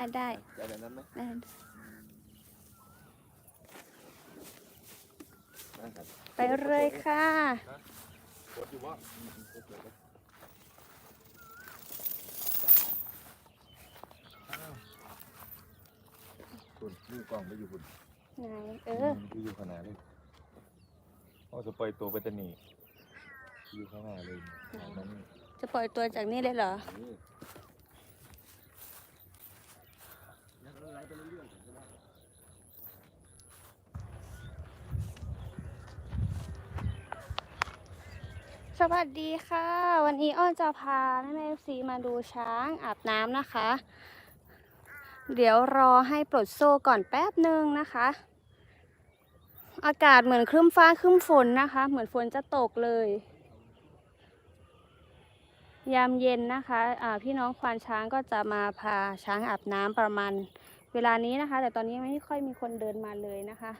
ได้ได้จะแบบนั้นไหมได้ได้ครับไปเลยค่ะกดอยู่ว่าคุณนี่กล่องไปอยู่คุณไหนเออที่อยู่ขนาดนี้พ่อจะปล่อยตัวไปแตะหนีอยู่ข้างหน้าเลยนั่นนี่จะปล่อยตัวจากนี่เลยเหรอ นี่ยังอะไรไปเรื่อยๆใช่ไหม สวัสดีค่ะ วันนี้อ้อนจะพาแม่แม่ซีมาดูช้างอาบน้ำนะคะ เดี๋ยวรอให้ปลดโซ่ก่อนแป๊บหนึ่งนะคะ อากาศเหมือนครึ้มฟ้าครึ้มฝนนะคะ เหมือนฝนจะตกเลย ยามเย็นนะคะะพี่น้องควานช้างก็จะมาพาช้างอาบน้ำประมาณ เวลานี้นะคะ แต่ตอนนี้ไม่ค่อยมีคนเดินมาเลยนะคะ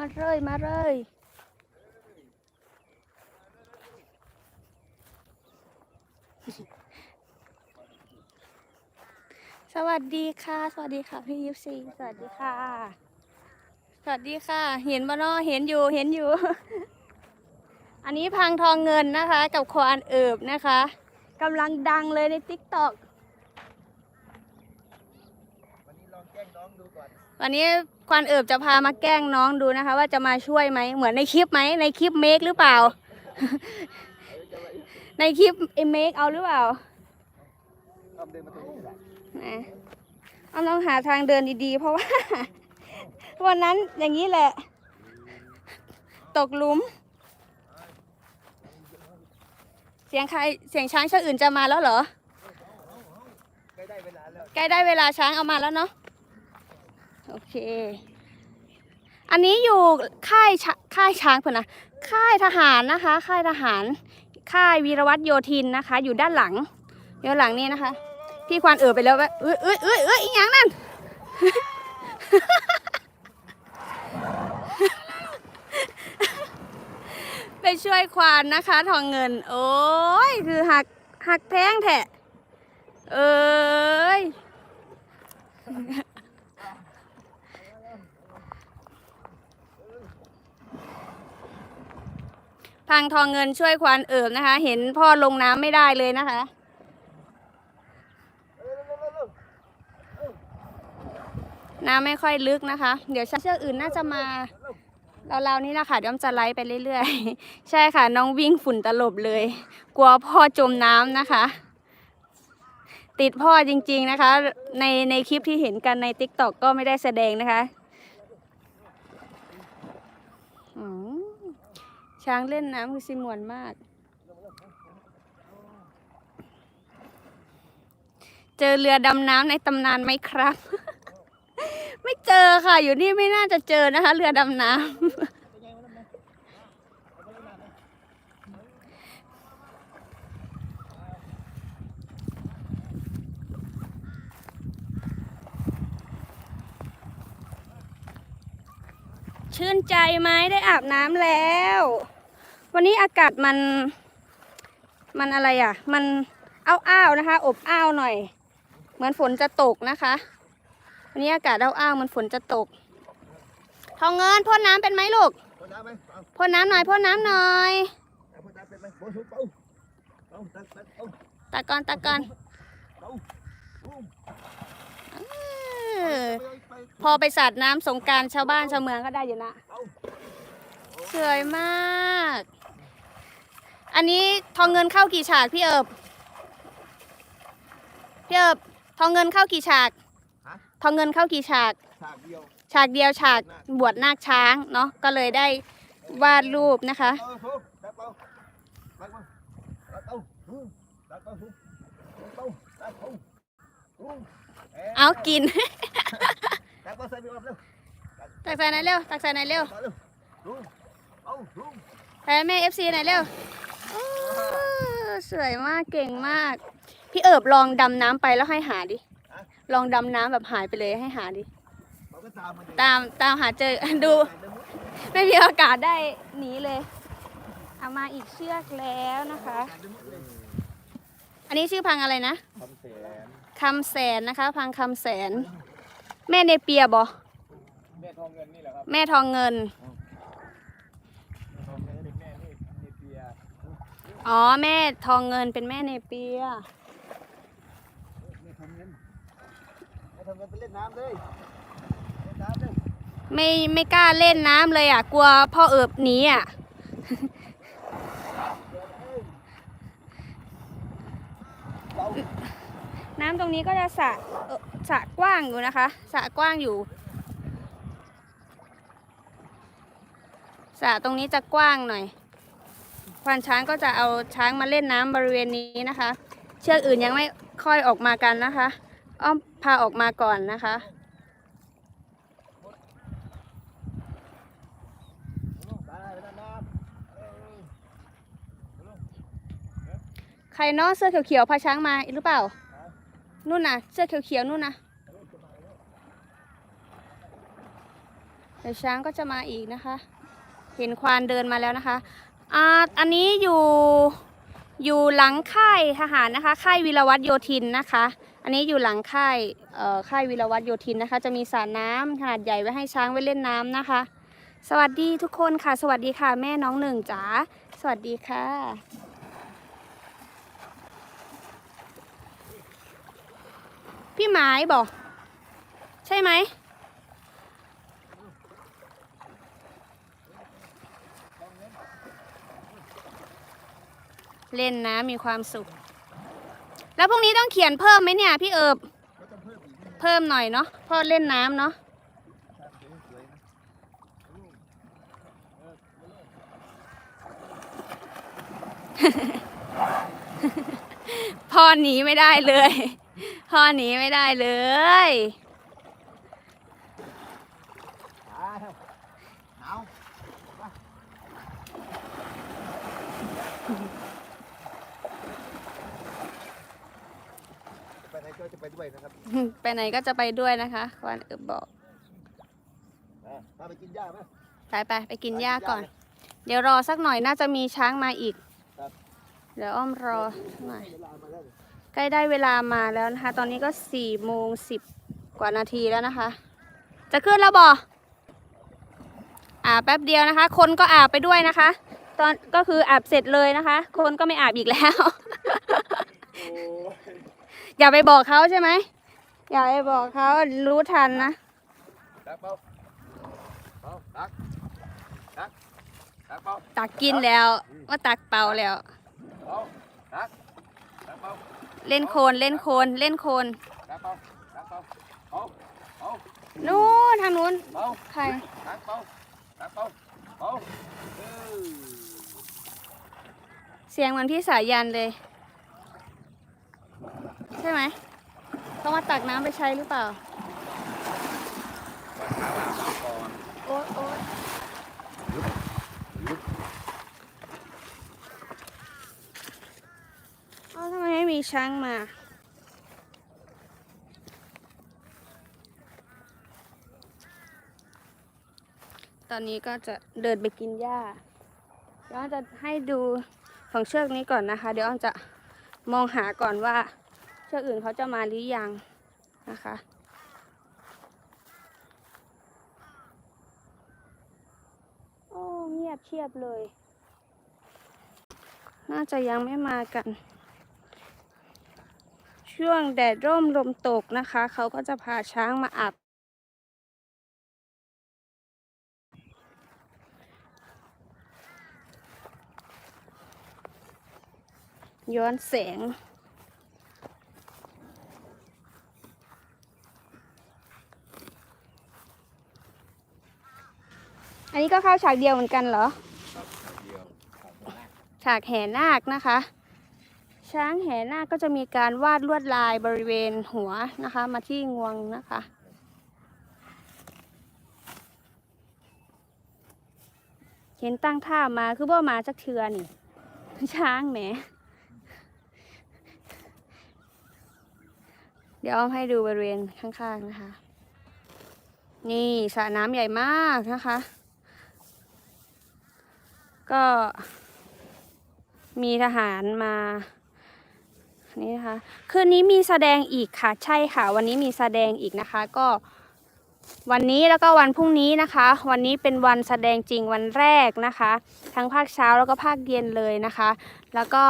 มาเลยมาเลยสวัสดีค่ะ สวัสดีค่ะ พี่ยิปซีสวัสดีค่ะ สวัสดีค่ะ เห็นบ่เนอเห็นอยู่เห็นอยู่ อันนี้พังทองเงินนะคะ กับควานเอิบนะคะกำลังดังเลยในติ๊กต็อก วันนี้ลองแกล้งน้องดูก่อน วันนี้ควานเอิบจะพามาแกล้งน้องดูนะคะ ว่าจะมาช่วยไหมเหมือนในคลิปไหมในคลิปเมคหรือเปล่า ในคลิปไอเมคเอาหรือเปล่าเดินมาตรงนี้แหละนะเอาลองหาทางเดินดีๆ เพราะว่า วันนั้นอย่างนี้แหละ ตกหลุม เสียงใครเสียงช้างเชือกอื่นจะมาแล้วเหรอ ใกล้ได้เวลาแล้วใกล้ได้เวลาช้างเอามาแล้วเนาะ เค อันนี้อยู่ค่ายชะค่ายช้างเพื่อนนะค่ายทหารนะคะ ค่ายทหาร ค่ายวีรวัตรโยธินนะคะ อยู่ด้านหลังด้านหลังนี่นะคะ พี่ควานเอ่อไปแล้วว่าเอ้ยเอ้ยเอ้ยเอ้ยอีหยังนั่นไปช่วยควานนะคะ ทองเงิน โอ้ยคือหักหักแพงแทะเอ้ย พังทองเงินช่วยควานเอิบนะคะ เห็นพ่อลงน้ำไม่ได้เลยนะคะน้ำไม่ค่อยลึกนะคะ เดี๋ยวเชือกอื่นน่าจะมาเราๆนี่แหละค่ะเดี๋ยวมันจะไล่ไปเรื่อยๆ ใช่ค่ะ น้องวิ่งฝุ่นตลบเลย กลัวพ่อจมน้ำนะคะ ติดพ่อจริงๆนะคะ ในในคลิปที่เห็นกันใน t ิ k t o k ก็ไม่ได้แสดงนะคะอืม ช้างเล่นน้ำคือสิมวนมาก เจอเรือดำน้ำในตำนานไหมครับ ไม่เจอค่ะ อยู่นี่ไม่น่าจะเจอนะคะ เรือดำน้ำ ชื่นใจไหมได้อาบน้ำแล้ว วันนี้อากาศมัน มันอะไรอะ มันอ้าวๆนะคะ อบอ้าวหน่อย เหมือนฝนจะตกนะคะ วันนี้อากาศอ้าวๆมันฝนจะตก ทองเงินพ่นน้ำเป็นไหมลูกพ่นน้ำไหมเอาพ่นน้ำหน่อยพ่นน้ำหน่อยตะกอนตะกอน เอาอุ้มเออไปไปพอไปสาดน้ำสงกรารชาวบ้านชาวเมืองก็ได้อยู่นะเอาสวยมาก อันนี้ทองเงินเข้ากี่ฉากพี่เอิบพี่เอิบทองเงินเข้ากี่ฉากทองเงินเข้ากี่ฉาก ฉากเดียวฉากเดียวฉากบวชนาคช้างเนาะก็เลยได้วาดรูปนะคะเอาทุบตักเอา ตักเอาตักเอาอืมตักเอาทุบตักเอาตักเอาอืมเอากินตักเอาใส่ไปเอาเร็วตักใส่ไหนอยเร็ว ตักใส่ไหนอยเร็วมาเร็วดูเอาดูใส่ให้แม่เอฟซีหน่อยเร็วโอ้สวยมากเก่งมาก พี่เอิบลองดำน้ำไปแล้วให้หาดิเลองดำน้ำแบบหายไปเลยให้หาดิเราก็ตามมาดิ ตามตามหาเจอดู ไม่มีโอกาสได้หนีเลย เอามาอีกเชือกแล้วนะคะ อันนี้ชื่อพังอะไรนะทำแสนคำแสนนะคะ พังคำแสน แม่เนเปียบอแม่ทองเงินนี่แหละครับแม่ทองเงิน ทองเงินเป็นแม่นี่เนเปียอ๋อ แม่ทองเงินเป็นแม่เนเปีย แม่ทองเงินแม่ทองเงินไปเล่นน้ำเลยเล่นน้ำเลยไม่ไม่กล้าเล่นน้ำเลยอะ กลัวพ่อเอิบหนีอะเราน้ำตรงนี้ก็จะสระเอ่อ สระกว้างอยู่นะคะสระกว้างอยู่สระตรงนี้จะกว้างหน่อยควานช้างก็จะเอาช้างมาเล่นน้ำบริเวณนี้นะคะ เชือกอื่นยังไม่ค่อยออกมากันนะคะ อ้อมพาออกมาก่อนนะคะไปไปเล่นน้ำเออใครเนาะเสื้อเขียวๆพาช้างมาหรือเปล่า นู่นน่ะ เสื้อเขียวๆนู่นน่ะเดี๋ยวช้างก็จะมาอีกนะคะ เห็นควานเดินมาแล้วนะคะอ่าอันนี้อยู่อยู่หลังค่ายทหารนะคะ ค่ายวีรวัตโยธินนะคะ อันนี้อยู่หลังค่ายเอ่อค่ายวีรวัตโยธินนะคะ จะมีสระน้ำขนาดใหญ่ไว้ให้ช้างไว้เล่นน้ำนะคะ สวัสดีทุกคนค่ะ สวัสดีค่ะ แม่น้องหนึ่งจ๋าสวัสดีค่ะ พี่หมายบอก ใช่ไหมเล่นน้ำมีความสุข แล้วพรุ่งนี้ต้องเขียนเพิ่มไหมเนี่ย พี่เอิบเพิ่มหน่อยเนาะพราะเล่นน้ำเนาะครับสวยๆนะพ่อหนีไม่ได้เลย พ่อหนีไม่ได้เลยอ่าหนาวไปไหนก็จะไปด้วยนะครับไปไหนก็จะไปด้วยนะคะควานเอิบบอก อะพาไปกินหญ้าไหม ไปไปไปกินหญ้าก่อน เดี๋ยวรอสักหน่อยน่าจะมีช้างมาอีก ครับ เดี๋ยวอ้อมรอสักหน่อย เวลามาแล้ว ใกล้ได้เวลามาแล้วนะคะ ตอนนี้ก็สี่โมงสิบกว่านาทีแล้วนะคะ จะขึ้นแล้วบออาบแป๊บเดียวนะคะ คนก็อาบไปด้วยนะคะ ตอนก็คืออาบเสร็จเลยนะคะ คนก็ไม่อาบอีกแล้ว อย่าไปบอกเขาใช่ไหม อย่าไปบอกเขารู้ทันนะตักเป่าตาตักกินแล้วว่าตักเป่าแล้ว เปล่าตักตักเปล่าเล่นโคลนเล่นโคลนเล่นโคลนตักเปล่าตักเปล่าเอาเอานู้นทางนู้นเปล่าใครตักเปล่าตักเปล่าเปล่าเออเสียงเหมือนพี่สายันเลย ใช่ไหมเขามาตักน้ำไปใช้หรือเปล่าก่อนโอ๊ยโอ๊ยเอ้าทำไมีช้างมาตอนนี้ก็จะเดินไปกินหญ้า เดี๋ยวอ้อนจะให้ดูของเชือกนี้ก่อนนะคะ เดี๋ยวอ้อนจะมองหาก่อนว่า เชือกอื่นเขาจะมาหรือยังนะคะ โอ้เงียบเชียบเลย น่าจะยังไม่มากัน ช่วงแดดร่มลมตกนะคะ เขาก็จะพาช้างมาอาบย้อนแสง อันนี้ก็เข้าฉากเดียวเหมือนกันเหรอเดียวฉากแห่นาคนะคะ ช้างแห่นาก็จะมีการวาดลวดลายบริเวณหัวนะคะ มาที่งวงนะคะ เห็นตั้งท่ามาคือบ่มาจักเทือนี่ ช้างแหม เดี๋ยวอ้อมให้ดูบริเวณข้างๆนะคะ นี่สระน้ำใหญ่มากนะคะ ก็มีทหารมา นี่นะคะ คืนนี้มีแสดงอีกค่ะ ใช่ค่ะ วันนี้มีแสดงอีกนะคะ ก็ วันนี้แล้วก็วันพรุ่งนี้นะคะ วันนี้เป็นวันแสดงจริงวันแรกนะคะ ทั้งภาคเช้าแล้วก็ภาคเย็นเลยนะคะ แล้วก็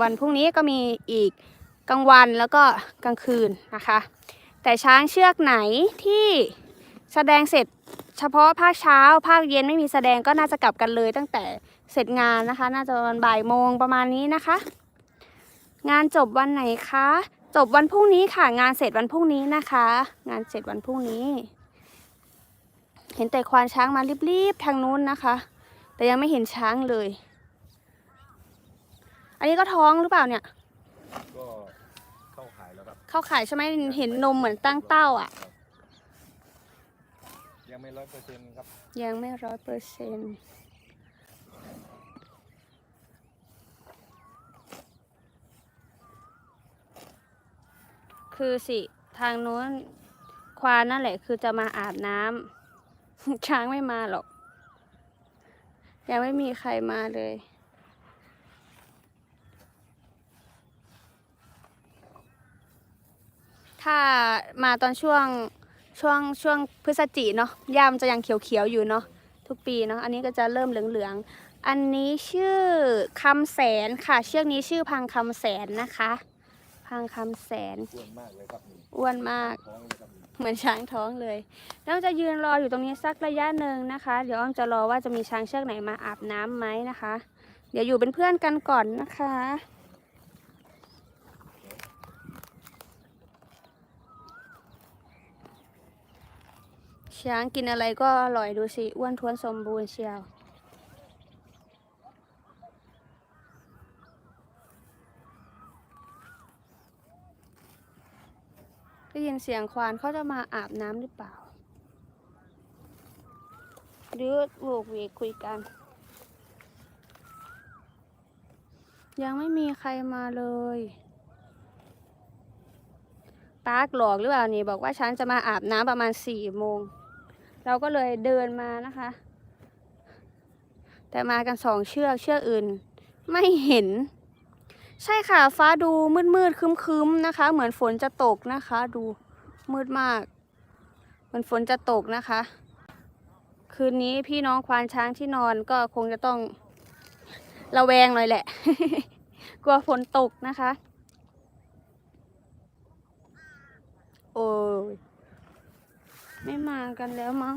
วันพรุ่งนี้ก็มีอีกกลางวันแล้วก็กลางคืนนะคะ แต่ช้างเชือกไหนที่แสดงเสร็จเฉพาะภาคเช้า ภาคเย็นไม่มีแสดงก็น่าจะกลับกันเลยตั้งแต่เสร็จงานนะคะ น่าจะประมาณบ่ายโมงประมาณนี้นะคะ งานจบวันไหนคะ จบวันพรุ่งนี้ค่ะ งานเสร็จวันพรุ่งนี้นะคะ งานเสร็จวันพรุ่งนี้ เห็นแต่ควานช้างมารีบๆทางนู้นนะคะ แต่ยังไม่เห็นช้างเลย อันนี้ก็ท้องหรือเปล่าเนี่ย ก็เข้าขายแล้วครับ เข้าขายใช่ไหมเห็นนมเหมือนตั้งเต้าอะ ยังไม่ร้อยเปอร์เซ็นต์ครับ ยังไม่ร้อยเปอร์เซ็นต์ คือสิทางนู้นควานนั่นแหละ คือจะมาอาบน้ำ ช้างไม่มาหรอก ยังไม่มีใครมาเลย ถ้ามาตอนช่วงช่วงช่วงพฤศจิเนาะหญ้ามจะยังเขียวๆอยู่เนาะทุกปีเนาะอันนี้ก็จะเริ่มเหลืองๆอันนี้ชื่อคำแสนค่ะ เชือกนี้ชื่อพังคำแสนนะคะ พังคำแสน อ้วนมากเลยครับนี่อ้วนมาก ท้องเลยครับนี่เหมือนช้างท้องเลยแล้วจะยืนรออยู่ตรงนี้สักระยะหนึ่งนะคะ เดี๋ยวอ้อมจะรอว่าจะมีช้างเชือกไหนมาอาบน้ำไหมนะคะ เดี๋ยวอยู่เป็นเพื่อนกันก่อนนะคะ ช้างกินอะไรก็อร่อยดูสิ อ้วนท้วนสมบูรณ์เชียว ยินเสียงควานเขาจะมาอาบน้ำหรือเปล่า หรือโวกเวกคุยกัน ยังไม่มีใครมาเลยปาร์คหลอกหรือเปล่านี่บอกว่าฉันจะมาอาบน้ำประมาณสี่โมง เราก็เลยเดินมานะคะ แต่มากันสองเชือกเชือกอื่น ไม่เห็น ใช่ค่ะ ฟ้าดูมืดมืดๆคึมๆนะคะ เหมือนฝนจะตกนะคะ ดูมืดมาก เหมือนฝนจะตกนะคะ คืนนี้พี่น้องควานช้างที่นอนก็คงจะต้องระแวงหน่อยแหละ กลัวฝนตกนะคะ โอ้ยไม่มากันแล้วมั้ง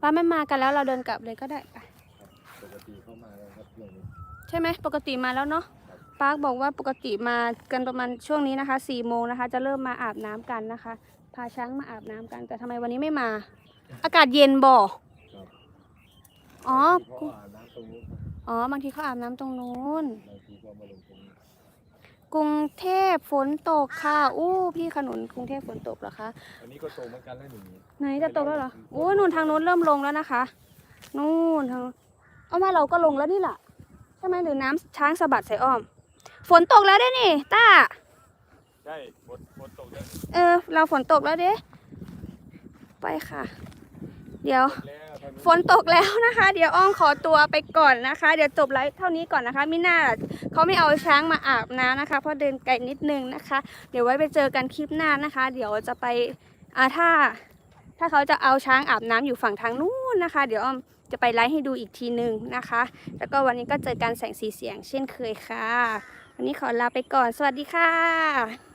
ป้าไม่มากันแล้วเราเดินกลับเลยก็ได้ไปปกติเข้ามาแล้วครับช่วงนี้ ใช่ไหมปกติมาแล้วเนาะปาร์คบอกว่าปกติมากันประมาณช่วงนี้นะคะสี่โมงนะคะ จะเริ่มมาอาบน้ำกันนะคะ พาช้างมาอาบน้ำกัน แต่ทำไมวันนี้ไม่มา อากาศเย็นบ่อ๋อเพราะว่าน้ำตรงนี้ครับอ๋อบางทีเขาอาบน้ำตรงนู้นบางทีก็มาลงตรงนี้กรุงเทพฝนตกค่ะ อู้พี่ขนุนกรุงเทพฝนตกเหรอคะอันนี้ก็โตเหมือนกันแล้วหนึ่งไหนจะตกแล้วเหรอโอ้ยนู่นทางนู้นเริ่มลงแล้วนะคะ นู่นทางนู้นเอามาเราก็ลงแล้วนี่แหละ ใช่ไหมหรือน้ำช้างสะบัดใส่อ้อม ฝนตกแล้วได้นี่ต้า ใช่ฝนฝนตกแล้วเออ เราฝนตกแล้วเด้ไปค่ะ เดี๋ยว แล้วทางฝนตกแล้วนะคะ เดี๋ยวอ้อมขอตัวไปก่อนนะคะ เดี๋ยวจบไลฟ์เท่านี้ก่อนนะคะมิน่าเขาไม่เอาช้างมาอาบน้ำนะคะ เพราะเดินไกลนิดนึงนะคะ เดี๋ยวไว้ไปเจอกันคลิปหน้านะคะ เดี๋ยวจะไปอ่าถ้า ถ้าเขาจะเอาช้างอาบน้ำอยู่ฝั่งทางนู้นนะคะ เดี๋ยวอ้อม จะไปไลฟ์ให้ดูอีกทีหนึ่งนะคะ แล้วก็วันนี้ก็เจอกันแสงสีเสียงเช่นเคยค่ะ วันนี้ขอลาไปก่อน สวัสดีค่ะ